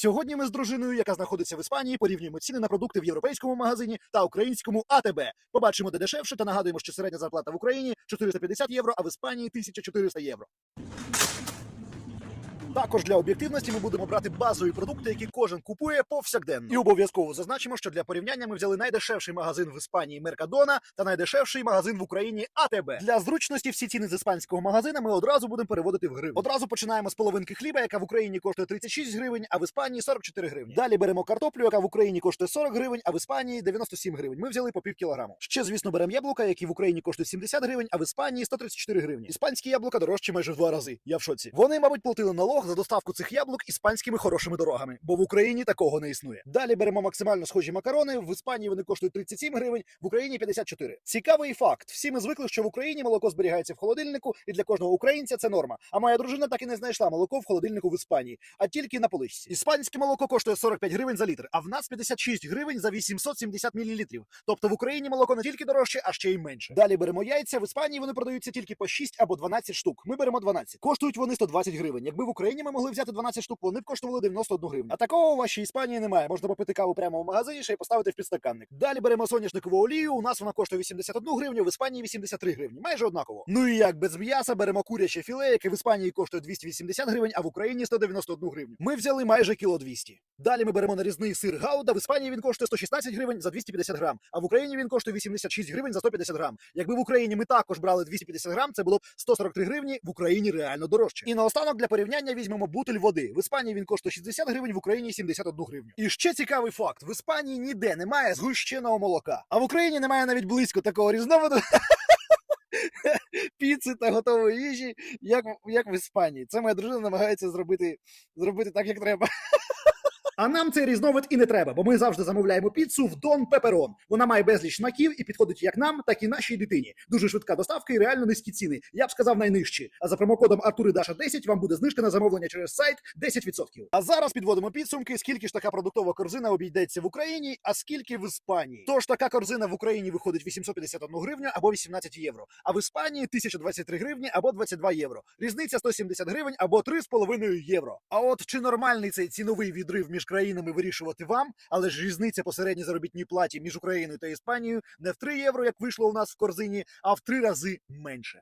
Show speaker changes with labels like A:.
A: Сьогодні ми з дружиною, яка знаходиться в Іспанії, порівнюємо ціни на продукти в європейському магазині та українському АТБ. Побачимо, де дешевше, та нагадуємо, що середня зарплата в Україні 450 євро, а в Іспанії 1400 євро. Також для об'єктивності ми будемо брати базові продукти, які кожен купує повсякденно. І обов'язково зазначимо, що для порівняння ми взяли найдешевший магазин в Іспанії Меркадона та найдешевший магазин в Україні АТБ. Для зручності всі ціни з іспанського магазина ми одразу будемо переводити в гривні. Одразу починаємо з половинки хліба, яка в Україні коштує 36 гривень, а в Іспанії 44 гривні. Далі беремо картоплю, яка в Україні коштує 40 гривень, а в Іспанії 97 гривень. Ми взяли по пів кілограму. Ще, звісно, беремо яблука, які в Україні коштують 70 гривень, а в Іспанії 134 гривні. Іспанські яблука дорожчі майже в два рази. Я в шоці. Вони, мабуть, платили налог за доставку цих яблук іспанськими хорошими дорогами, бо в Україні такого не існує. Далі беремо максимально схожі макарони. В Іспанії вони коштують 37 гривень, в Україні 54. Цікавий факт: всі ми звикли, що в Україні молоко зберігається в холодильнику, і для кожного українця це норма. А моя дружина так і не знайшла молоко в холодильнику в Іспанії, а тільки на поличці. Іспанське молоко коштує 45 гривень за літр, а в нас 56 гривень за 870 мл. Тобто в Україні молоко не тільки дорожче, а ще й менше. Далі беремо яйця. В Іспанії вони продаються тільки по 6 або 12 штук. Ми беремо 12. Коштують вони 120 гривень. Якби в Україні ми могли взяти 12 штук, вони б коштували 91 гривню. А такого у вашій Іспанії немає. Можна попити каву прямо в магазині ще й поставити в підстаканник. Далі беремо соняшникову олію. У нас вона коштує 81 гривню, в Іспанії 83 гривні. Майже однаково. Ну і як без м'яса беремо куряче філе, яке в Іспанії коштує 280 гривень, а в Україні 191 гривню. Ми взяли майже кіло 200. Далі ми беремо нарізний сир гауда. В Іспанії він коштує 116 гривень за 250 грам, а в Україні він коштує 86 гривень за 150 грам. Якби в Україні ми також брали 250 грам, це було б 143 гривні, в Україні реально дорожче. І наостанок для порівняння візьмемо бутиль води. В Іспанії він коштує 60 гривень, в Україні 71 гривню. І ще цікавий факт: в Іспанії ніде немає згущеного молока, а в Україні немає навіть близько такого різновиду. Піци та готової їжі, як, як в Іспанії. Це моя дружина намагається зробити, зробити так, як треба. А нам цей різновид і не треба, бо ми завжди замовляємо піцу в Дон Пеперон. Вона має безліч смаків і підходить як нам, так і нашій дитині. Дуже швидка доставка і реально низькі ціни. Я б сказав найнижчі. А за промокодом Артуридаша 10 вам буде знижка на замовлення через сайт 10%. А зараз підводимо підсумки, скільки ж така продуктова корзина обійдеться в Україні, а скільки в Іспанії. Тож така корзина в Україні виходить 851 гривню або 18 євро, а в Іспанії 1023 гривні або 22 євро. Різниця 170 гривень або 3,5 євро. А от чи нормальний цей ціновий відрив між країнами вирішувати вам, але ж різниця по середній заробітній платі між Україною та Іспанією не в 3 євро, як вийшло у нас в корзині, а в 3 рази менше.